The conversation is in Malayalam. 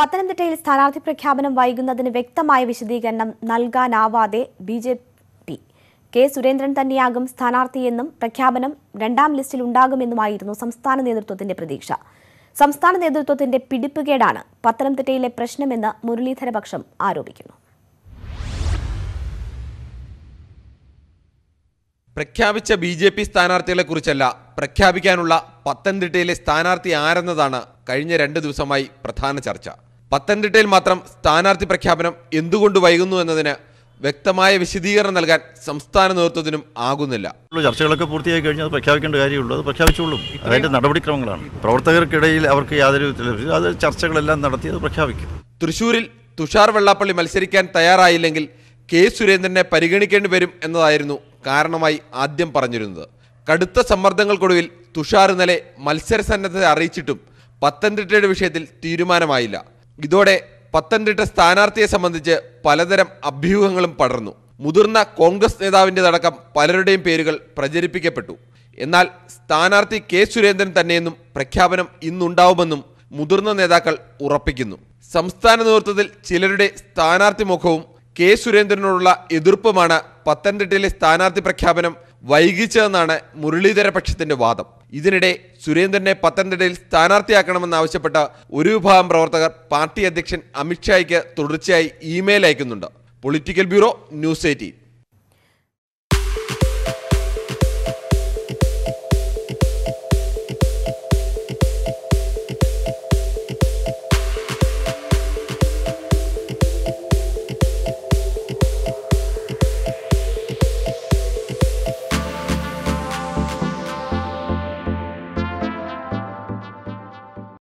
പത്തനംതിട്ടയിൽ സ്ഥാനാർത്ഥി പ്രഖ്യാപനം വൈകുന്നതിന് വ്യക്തമായ വിശദീകരണം നൽകാനാവാതെ B J P K Surendran തന്നെയാകും സ്ഥാനാർത്ഥിയെന്നും പ്രഖ്യാപനം രണ്ടാം ലിസ്റ്റിൽ ഉണ്ടാകുമെന്നുമായിരുന്നു സംസ്ഥാന നേതൃത്വത്തിന്റെ പ്രതീക്ഷ. സംസ്ഥാന നേതൃത്വത്തിന്റെ പിടിപ്പുകേടാണ് പത്തനംതിട്ടയിലെ പ്രശ്നമെന്ന് മുരളീധരപക്ഷം ആരോപിക്കുന്നു. പ്രഖ്യാപിച്ച ബി ജെ പി സ്ഥാനാർത്ഥികളെ കുറിച്ചല്ല പ്രഖ്യാപിക്കാനുള്ള പത്തനംതിട്ടയിലെ സ്ഥാനാർത്ഥി ആരെന്നതാണ് കഴിഞ്ഞ രണ്ട് ദിവസമായി പ്രധാന ചർച്ച. പത്തനംതിട്ടയിൽ മാത്രം സ്ഥാനാർത്ഥി പ്രഖ്യാപനം എന്തുകൊണ്ട് വൈകുന്നു എന്നതിന് വ്യക്തമായ വിശദീകരണം നൽകാൻ സംസ്ഥാന നേതൃത്വത്തിനും ആകുന്നില്ല. ചർച്ചകളൊക്കെ പൂർത്തിയായി കഴിഞ്ഞാൽ അത് പ്രഖ്യാപിക്കേണ്ട കാര്യമുള്ളൂ. അത് പ്രഖ്യാപിച്ചുള്ളൂ അതിന്റെ നടപടിക്രമങ്ങളാണ്. പ്രവർത്തകർക്കിടയിൽ അവർക്ക് യാതൊരു അത് ചർച്ചകളെല്ലാം നടത്തി അത് പ്രഖ്യാപിക്കും. തൃശൂരിൽ തുഷാർ വെള്ളാപ്പള്ളി മത്സരിക്കാൻ തയ്യാറായില്ലെങ്കിൽ കെ സുരേന്ദ്രനെ പരിഗണിക്കേണ്ടി വരും എന്നതായിരുന്നു കാരണമായി ആദ്യം പറഞ്ഞിരുന്നത്. കടുത്ത സമ്മർദ്ദങ്ങൾക്കൊടുവിൽ തുഷാർ ഇന്നലെ മത്സരസന്നദ്ധത അറിയിച്ചിട്ടും പത്തനംതിട്ടയുടെ വിഷയത്തിൽ തീരുമാനമായില്ല. ഇതോടെ പത്തനംതിട്ട സ്ഥാനാർത്ഥിയെ സംബന്ധിച്ച് പലതരം അഭ്യൂഹങ്ങളും പടർന്നു. മുതിർന്ന കോൺഗ്രസ് നേതാവിന്റെതടക്കം പലരുടെയും പേരുകൾ പ്രചരിപ്പിക്കപ്പെട്ടു. എന്നാൽ സ്ഥാനാർത്ഥി കെ സുരേന്ദ്രൻ തന്നെയെന്നും പ്രഖ്യാപനം ഇന്നുണ്ടാവുമെന്നും മുതിർന്ന നേതാക്കൾ ഉറപ്പിക്കുന്നു. സംസ്ഥാന നേതൃത്വത്തിൽ ചിലരുടെ സ്ഥാനാർത്ഥി മുഖവും കെ സുരേന്ദ്രനോടുള്ള എതിർപ്പുമാണ് പത്തനംതിട്ടയിലെ സ്ഥാനാർത്ഥി പ്രഖ്യാപനം വൈകിച്ചതെന്നാണ് മുരളീധര പക്ഷത്തിന്റെ വാദം. ഇതിനിടെ സുരേന്ദ്രനെ പത്തനംതിട്ടയിൽ സ്ഥാനാർത്ഥിയാക്കണമെന്നാവശ്യപ്പെട്ട ഒരു വിഭാഗം പ്രവർത്തകർ പാർട്ടി അധ്യക്ഷൻ അമിത്ഷായ്ക്ക് തുടർച്ചയായി ഇമെയിൽ അയക്കുന്നുണ്ട്. Political bureau news eighteen.